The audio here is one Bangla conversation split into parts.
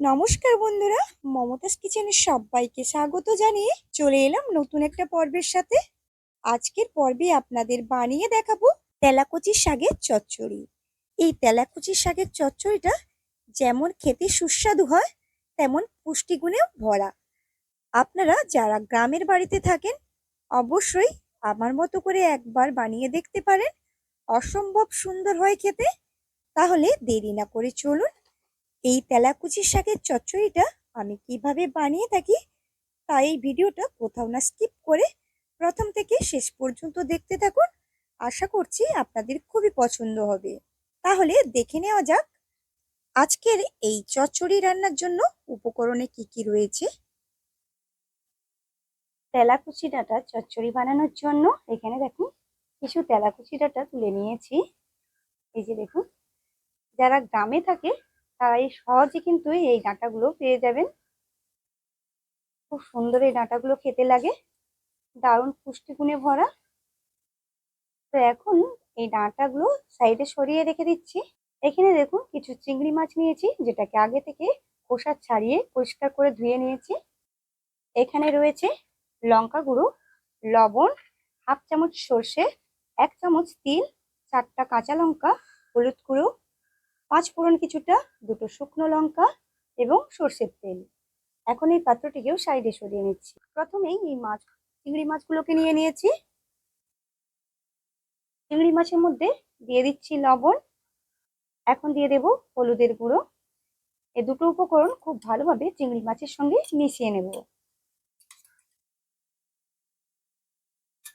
নমস্কার বন্ধুরা, মমতাজ কিচেনের সবাইকে স্বাগত জানিয়ে চলে এলাম নতুন একটা পর্বের সাথে। আজকের পর্বে আপনাদের বানিয়ে দেখাবো তেলাকুচির শাকের চচ্চড়ি। এই তেলাকুচির শাকের চচ্চড়িটা যেমন খেতে সুস্বাদু হয়, তেমন পুষ্টিগুণেও ভরা। আপনারা যারা গ্রামের বাড়িতে থাকেন, অবশ্যই আমার মতো করে একবার বানিয়ে দেখতে পারেন। অসম্ভব সুন্দর হয় খেতে। তাহলে দেরি না করে চলুন এই তেলাকুচি শাকের চচ্চড়িটা আমি কীভাবে বানিয়ে থাকি তাই এই ভিডিওটা কোথাও না স্কিপ করে প্রথম থেকে শেষ পর্যন্ত দেখতে থাকুন। আশা করছি আপনাদের খুবই পছন্দ হবে। তাহলে দেখে নেওয়া যাক, আজকের এই চচ্চড়ি রান্নার জন্য উপকরণে কি কি রয়েছে? তেলাকুচি ডাটা চচ্চড়ি বানানোর জন্য এখানে দেখুন, কিছু তেলাকুচি ডাটা তুলে নিয়েছি। এই যে দেখুন, যারা গ্রামে থাকে তারা এই সহজে কিন্তু এই ডাঁটাগুলো পেয়ে যাবেন। খুব সুন্দর এই ডাঁটাগুলো খেতে লাগে। দারুণ পুষ্টিগুণে ভরা। তো এখন এই ডাঁটাগুলো সাইডে সরিয়ে রেখে দিচ্ছি। এখানে দেখুন কিছু চিংড়ি মাছ নিয়েছি, যেটাকে আগে থেকে খোসা ছাড়িয়ে পরিষ্কার করে ধুয়ে নিয়েছি। এখানে রয়েছে লঙ্কা গুঁড়ো, লবণ, হাফ চামচ সর্ষে, এক চামচ তিল, চারটা কাঁচা লঙ্কা, হলুদ গুঁড়ো পাঁচ ফোড়ন কিছুটা, দুটো শুকনো লঙ্কা এবং সর্ষের তেল। এখন এই পাত্রটিকেও সাইডে সরিয়ে নিচ্ছি। প্রথমেই এই মাছ, চিংড়ি মাছগুলোকে নিয়ে নিয়েছি। চিংড়ি মাছের মধ্যে দিয়ে দিচ্ছি লবণ। এখন দিয়ে দেব হলুদের গুঁড়ো। এই দুটো উপকরণ খুব ভালোভাবে চিংড়ি মাছের সঙ্গে মিশিয়ে নেব।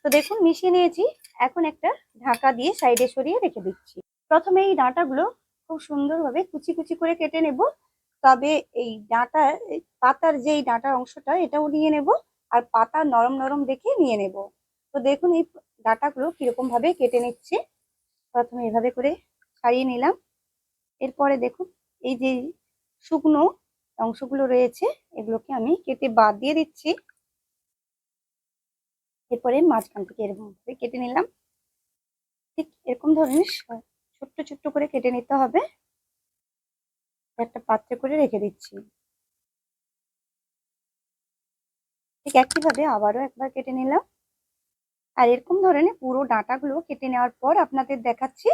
তো দেখুন, মিশিয়ে নিয়েছি। এখন একটা ঢাকা দিয়ে সাইডে সরিয়ে রেখে দিচ্ছি। প্রথমে এই ডাঁটাগুলো খুব সুন্দরভাবে কুচি কুচি করে কেটে নেব। তবে এই ডাঁটা পাতার যেই ডাঁটার অংশটা, এটাও নিয়ে নেব আর পাতা নরম নরম দেখে নিয়ে নেব। তো দেখুন এই ডাঁটাগুলো কীরকম ভাবে কেটে নিচ্ছে। প্রথমে এভাবে করে ছাড়িয়ে নিলাম। এরপরে দেখুন এই যে শুকনো অংশগুলো রয়েছে, এগুলোকে আমি কেটে বাদ দিয়ে দিচ্ছি। এরপরে মাঝখান থেকে এরকম ভাবে কেটে নিলাম। ঠিক এরকম ধরনের ছোট্ট ছোট্ট করে কেটে নিতে হবে। একটা পাত্রে করে রেখে দিচ্ছি। ঠিক একইভাবে আবারও একবার কেটে নিলাম। আর এরকম ধরনের পুরো ডাঁটাগুলো কেটে নেওয়ার পর আপনাদের দেখাচ্ছি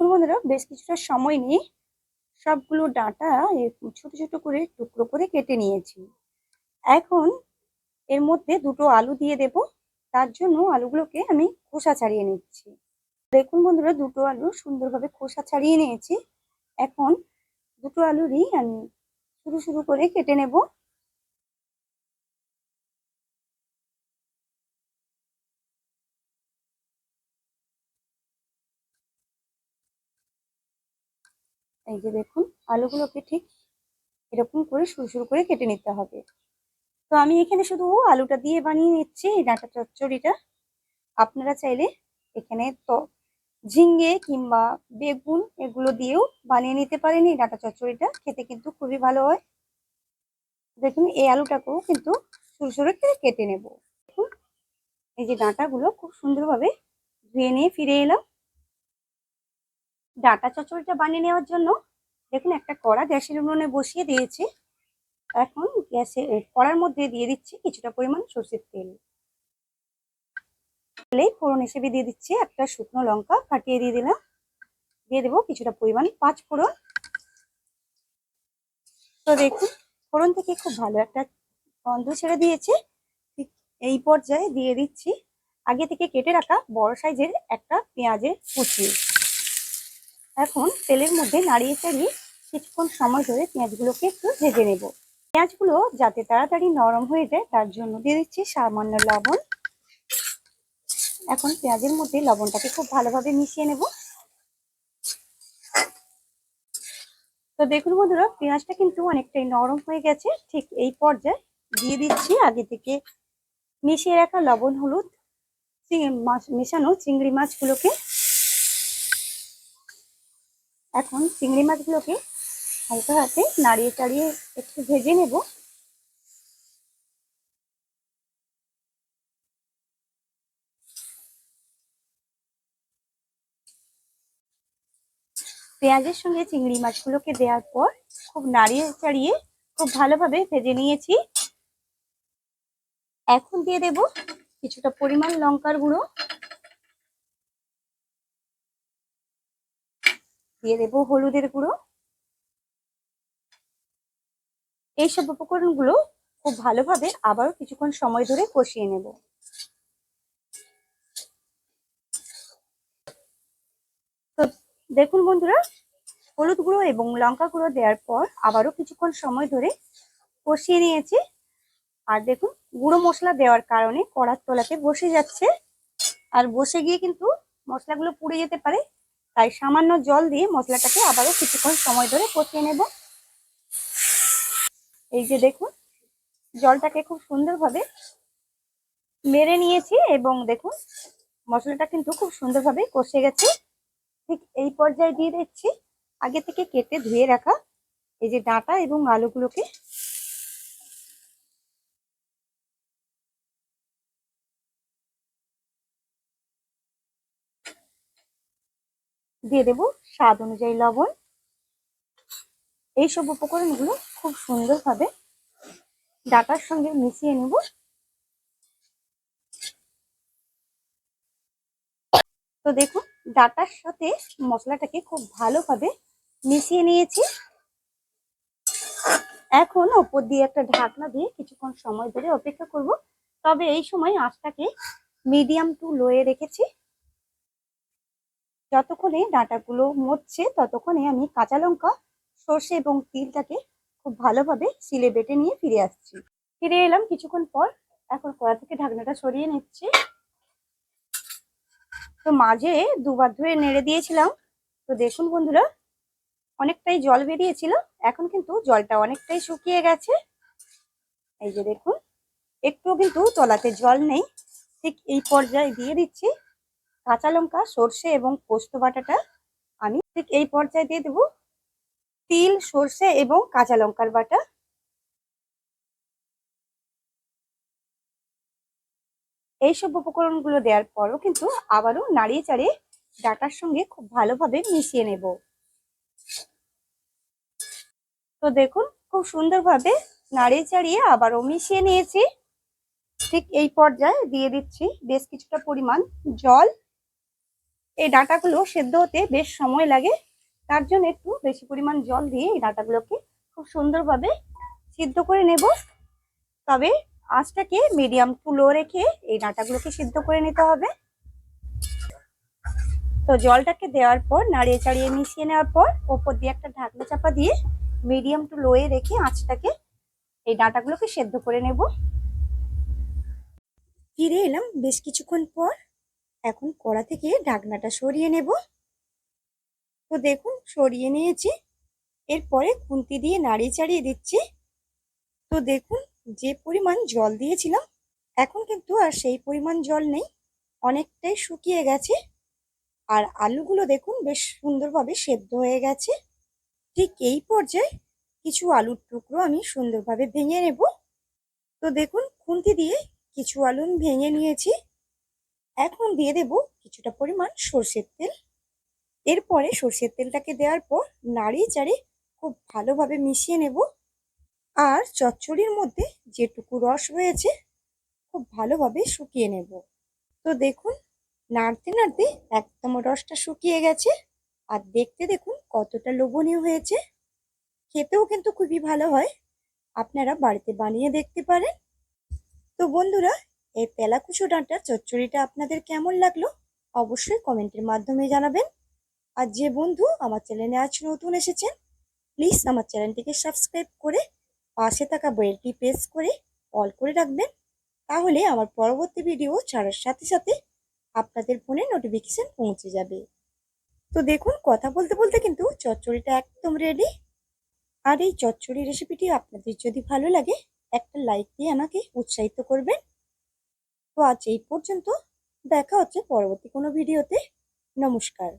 এখন বন্ধুরা, বেশ কিছুটা সময় নিয়ে সবগুলো ডাঁটা ছোট ছোট করে টুকরো করে কেটে নিয়েছি। এখন এর মধ্যে দুটো আলু দিয়ে দেব। তার জন্য আলুগুলোকে আমি খোসা ছাড়িয়ে নিচ্ছি। দেখুন বন্ধুরা, দুটো আলু সুন্দরভাবে খোসা ছাড়িয়ে নিয়েছি। এখন দুটো আলুরই আমি শুরু শুরু করে কেটে নেব। এই যে দেখুন, আলুগুলোকে ঠিক এরকম করে শুরু শুরু করে কেটে নিতে হবে। তো আমি এখানে শুধু আলুটা দিয়ে বানিয়ে নিচ্ছি, এই ডাঁটা চচ্চড়িটা। আপনারা চাইলে এখানে তো ঝিঙ্গে কিংবা বেগুন এগুলো দিয়েও বানিয়ে নিতে পারেন, এই ডাঁটা চচ্চড়িটা। খেতে কিন্তু খুবই ভালো হয়। দেখুন, এই আলুটাকেও কিন্তু শুরু শুরু করে কেটে নেব। দেখুন, এই যে ডাঁটাগুলো খুব সুন্দরভাবে ধুয়ে নিয়ে ফিরে এলাম। ডাটা চচ্চড়িটা বানিয়ে নেওয়ার জন্য দেখুন একটা কড়া গ্যাসের উনুনে বসিয়ে দিয়েছি। এখন গ্যাসে কড়ার মধ্যে দিয়ে দিচ্ছি কিছুটা পরিমাণ সর্ষের তেল। তেলেই ফোড়ন হিসেবে দিয়ে দিচ্ছি একটা শুকনো লঙ্কা, ফাটিয়ে দিয়ে দিলাম। দিয়ে দেবো কিছুটা পরিমাণ পাঁচ ফোড়ন। তো দেখুন, ফোড়ন থেকে খুব ভালো একটা গন্ধ ছেড়ে দিয়েছে। এই পর্যায়ে দিয়ে দিচ্ছি আগে থেকে কেটে রাখা বড় সাইজের একটা পেঁয়াজের কুচি। এখন তেলের মধ্যে নাড়িয়ে চাড়িয়ে কিছুক্ষণ সময় ধরে পেঁয়াজগুলোকে একটু ভেজে নেব। পেঁয়াজগুলো যাতে তাড়াতাড়ি নরম হয়ে যায়, তার জন্য দিয়ে দিচ্ছি সামান্য লবণ। এখন পেঁয়াজের মধ্যে লবণটাকে খুব ভালোভাবে মিশিয়ে নেব। তো দেখুন বন্ধুরা, পেঁয়াজটা কিন্তু অনেকটাই নরম হয়ে গেছে। ঠিক এই পর্যায়ে দিয়ে দিচ্ছি আগে থেকে মিশিয়ে রাখা লবণ, হলুদ মাছ, মেশানো চিংড়ি মাছগুলোকে। এখন চিংড়ি মাছগুলোকে হালকা হাতে নাড়িয়ে চাড়িয়ে একটু ভেজে নেব। পেঁয়াজের সঙ্গে চিংড়ি মাছগুলোকে দেওয়ার পর খুব নাড়িয়ে চাড়িয়ে খুব ভালোভাবে ভেজে নিয়েছি। এখন দিয়ে দেব কিছুটা পরিমাণ লঙ্কার গুঁড়ো। দিয়ে দেব হলুদের গুঁড়ো। এইসব উপকরণগুলো খুব ভালোভাবে আবারও কিছুক্ষণ সময় ধরে কষিয়ে নেব। তো দেখুন বন্ধুরা, হলুদ গুঁড়ো এবং লঙ্কা গুঁড়ো দেওয়ার পর আবারও কিছুক্ষণ সময় ধরে কষিয়ে নিয়েছি। আর দেখুন, গুঁড়ো মশলা দেওয়ার কারণে কড়ার তলাতে বসে যাচ্ছে। আর বসে গিয়ে কিন্তু মশলাগুলো পুড়ে যেতে পারে তাই সামান্য জল দিয়ে মশলাটাকে আবারও কিছুক্ষণ সময় ধরে কষিয়ে নেব। এই যে দেখুন, জলটাকে খুব সুন্দরভাবে মেরে নিয়েছি এবং দেখুন, মশলাটা কিন্তু খুব সুন্দরভাবে কষে গেছে। ঠিক এই পর্যায়ে দিয়ে দিচ্ছি। আগে থেকে কেটে ধুয়ে রাখা এই যে ডাঁটা এবং আলুগুলোকে দিয়ে দেব স্বাদ অনুযায়ী লবণ। এইসব উপকরণগুলো খুব সুন্দরভাবে ডাটার সঙ্গে মিশিয়ে নেব। তো দেখুন ডাটার সাথে মশলাটাকে খুব ভালোভাবে মিশিয়ে নিয়েছি। এখন ওপর দিয়ে একটা ঢাকনা দিয়ে কিছুক্ষণ সময় ধরে অপেক্ষা করব। তবে এই সময় আঁচটাকে মিডিয়াম টু লোয়ে রেখেছি। যতক্ষণে ডাঁটাগুলো মরছে, ততক্ষণে আমি কাঁচা লঙ্কা, সর্ষে এবং তিলটাকে খুব ভালোভাবে সিলে বেটে নিয়ে ফিরে আসছি। ফিরে এলাম কিছুক্ষণ পর, এখন কড়া থেকে ঢাকনাটা সরিয়ে নিচ্ছি। তো মাঝে দুবার ধরে নেড়ে দিয়েছিলাম। তো দেখুন বন্ধুরা, অনেকটাই জল বেরিয়েছিল, এখন কিন্তু জলটা অনেকটাই শুকিয়ে গেছে। এই যে দেখুন একটু কিন্তু তলাতে জল নেই। ঠিক এই পর্যায়ে দিয়ে দিচ্ছি। কাঁচা লঙ্কা, সর্ষে এবং পোস্ত বাটাটা আমি ঠিক এই পর্যায়ে দিয়ে দেবো। তিল, সর্ষে এবং কাঁচা লঙ্কার বাটা। এইসব উপকরণগুলো দেওয়ার পরও কিন্তু আবারও নাড়িয়ে চাড়িয়ে ডাটার সঙ্গে খুব ভালোভাবে মিশিয়ে নেব। তো দেখুন, খুব সুন্দরভাবে নাড়িয়ে চাড়িয়ে আবারও মিশিয়ে নিয়েছি। ঠিক এই পর্যায়ে দিয়ে দিচ্ছি বেশ কিছুটা পরিমাণ জল। এই ডাটাগুলো সেদ্ধ হতে বেশ সময় লাগে। তার জন্য একটু বেশি পরিমাণ জল দিয়ে এই ডাটাগুলোকে খুব সুন্দরভাবে সিদ্ধ করে নেব। তবে আঁচটাকে মিডিয়াম টু লো রেখে এই ডাঁটাগুলোকে সিদ্ধ করে নিতে হবে। তো জলটাকে দেওয়ার পর, নাড়িয়ে চাড়িয়ে মিশিয়ে নেওয়ার পর, ওপর দিয়ে একটা ঢাকনা চাপা দিয়ে মিডিয়াম টু লোয়ে রেখে আঁচটাকে এই ডাঁটাগুলোকে সেদ্ধ করে নেব। ফিরে এলাম বেশ কিছুক্ষণ পর। এখন কড়া থেকে ঢাকনাটা সরিয়ে নেব। তো দেখুন, সরিয়ে নিয়েছি। এরপরে খুন্তি দিয়ে নাড়িয়ে চাড়িয়ে দিচ্ছি। তো দেখুন, যে পরিমাণ জল দিয়েছিলাম, এখন কিন্তু আর সেই পরিমাণ জল নেই। অনেকটাই শুকিয়ে গেছে। আর আলুগুলো দেখুন, বেশ সুন্দরভাবে সেদ্ধ হয়ে গেছে। ঠিক এই পর্যায়ে কিছু আলুর টুকরো আমি সুন্দরভাবে ভেঙে নেব। তো দেখুন, খুন্তি দিয়ে কিছু আলু ভেঙে নিয়েছি। এখন দিয়ে দেব কিছুটা পরিমাণ সর্ষের তেল। এরপরে সর্ষের তেলটাকে দেওয়ার পর নাড়িয়ে চাড়িয়ে খুব ভালোভাবে মিশিয়ে নেব। আর চচ্চড়ির মধ্যে যেটুকু রস রয়েছে খুব ভালোভাবে শুকিয়ে নেব। তো দেখুন, নাড়তে নাড়তে একদম রসটা শুকিয়ে গেছে। আর দেখতে দেখুন কতটা লোভনীয় হয়েছে। খেতেও কিন্তু খুবই ভালো হয়। আপনারা বাড়িতে বানিয়ে দেখতে পারেন। তো বন্ধুরা এই তেলাকুচো ডাঁটা চচ্চড়িটা আপনাদের কেমন লাগল অবশ্যই কমেন্টের মাধ্যমে জানাবেন। আর যে বন্ধু আমার চ্যানেলে আজ নতুন এসেছেন প্লিজ আমার চ্যানেলটিকে সাবস্ক্রাইব করে পাশে থাকা বেলটি প্রেস করে অল করে রাখবেন। তাহলে আমার পরবর্তী ভিডিও ছাড়ার সাথে সাথে আপনাদের ফোনে নোটিফিকেশন পৌঁছে যাবে। তো দেখুন, কথা বলতে বলতে কিন্তু চচ্চড়িটা একদম রেডি আর এই চচ্চড়ি রেসিপিটি আপনাদের যদি ভালো লাগে, একটা লাইক দিয়ে আমাকে উৎসাহিত করবেন। তো আজ এই পর্যন্ত। দেখা হচ্ছে পরবর্তী কোনো ভিডিওতে। নমস্কার।